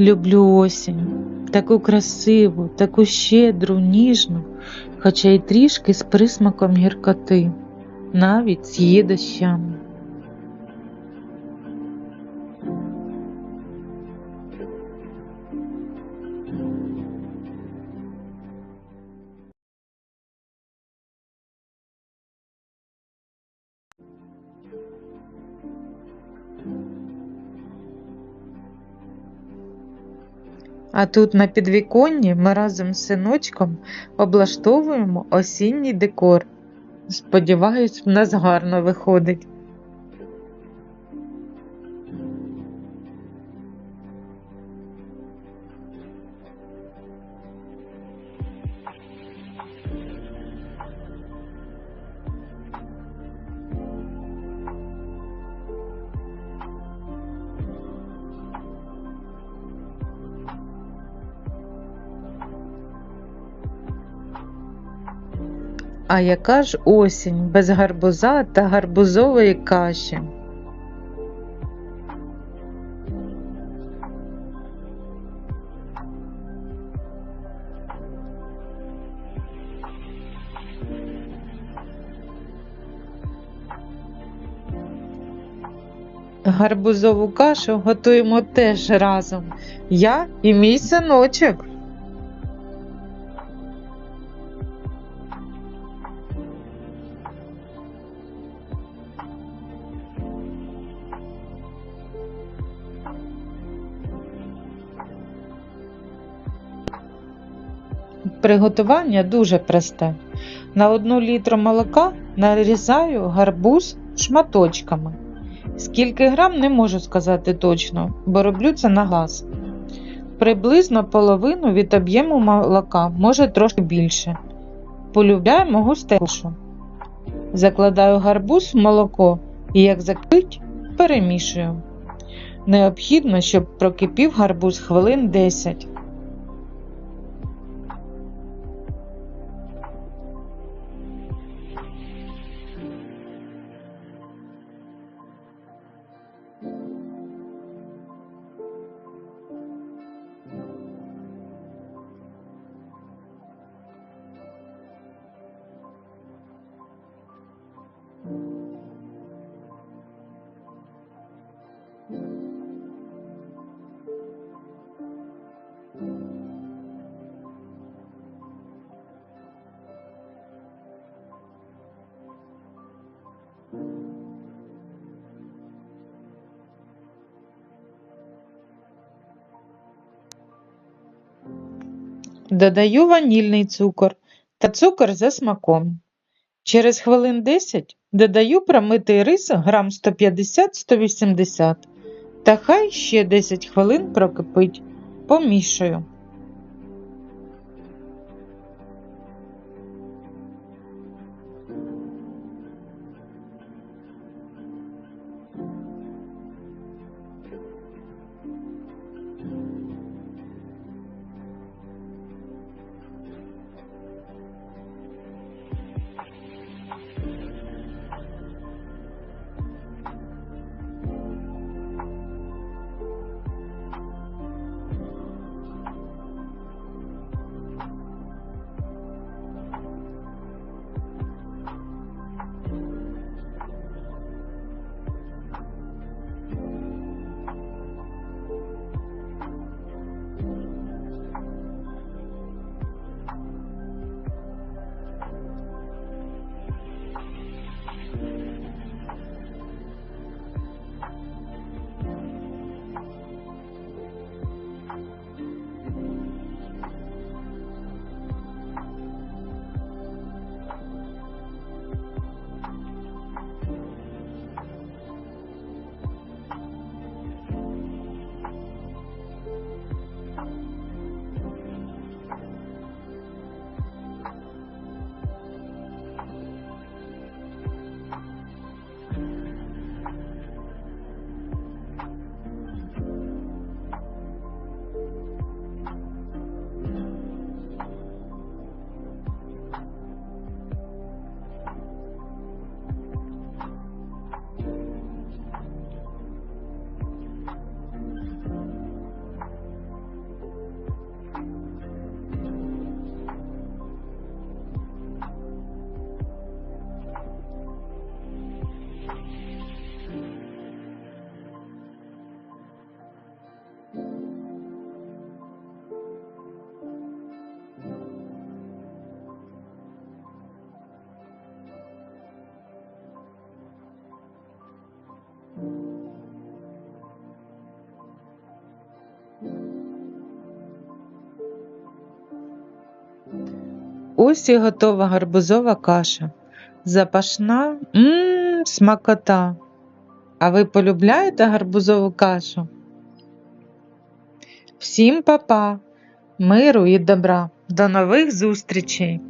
Люблю осінь, таку красиву, таку щедру, ніжну, хоча й трішки з присмаком гіркоти, навіть з її дощами. А тут на підвіконні ми разом з синочком облаштовуємо осінній декор. Сподіваюсь, в нас гарно виходить. А яка ж осінь без гарбуза та гарбузової каші? Гарбузову кашу готуємо теж разом. Я і мій синочок. Приготування дуже просте. На одну літру молока нарізаю гарбуз шматочками. Скільки грам не можу сказати точно, бо роблю це на газ. Приблизно половину від об'єму молока, може трошки більше. Полюбляємо густешу. Закладаю гарбуз в молоко і як закипить, перемішую. Необхідно, щоб прокипів гарбуз хвилин 10. Додаю ванільний цукор та цукор за смаком. Через хвилин 10 додаю промитий рис грам 150-180 та хай ще 10 хвилин прокипить. Помішую. Ось і готова гарбузова каша. Запашна, мм, смакота. А ви полюбляєте гарбузову кашу? Всім па-па, миру і добра. До нових зустрічей!